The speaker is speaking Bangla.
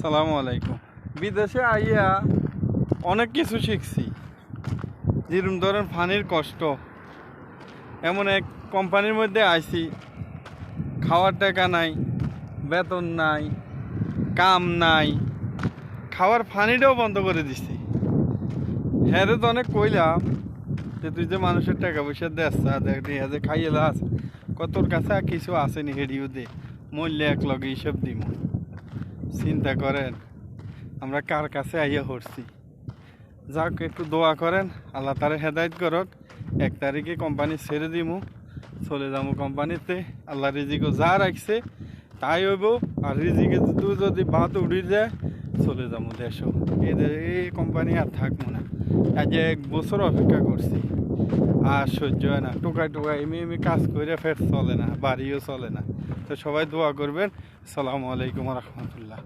সালামু আলাইকুম। বিদেশে আইয়া অনেক কিছু শিখছি। যেরকম ধরেন ফানির কষ্ট। এমন এক কোম্পানির মধ্যে আইছি। খাওয়ার টাকা নাই, বেতন নাই, কাম নাই। খাওয়ার ফানিটাও বন্ধ করে দিছি। হ্যাঁ তো অনেক কইলাম যে তুই যে মানুষের টাকা পয়সা দেস দেখ যে খাইয়ে লাস কতর কাছে কিছু আসেনি হেডিও দে মূল্য এক লগে এইসব দিমু। চিন্তা করেন, আমরা কার কাছে আইয়া হরছি যাক, একটু দোয়া করেন, আল্লাহ তারে হেদায়ত করক। এক তারিখে কোম্পানি ছেড়ে দিমু, চলে যাব কোম্পানিতে। আল্লাহ রিজিকও যা রাখছে, তাই হইব। আর রিজিকে তুই যদি বাত উড়ি যায়, চলে যাব দেশও। দে- এই কোম্পানি আর থাকব না। আজ এক বছর অপেক্ষা করছি। আর সহ্য হয় না। টোকায় টোকায় এমনি এমনি কাজ করে ফের চলে না, বাড়িও চলে না। তো সবাই দোয়া করবেন। সালামু আলাইকুম রহমতুল্লাহ।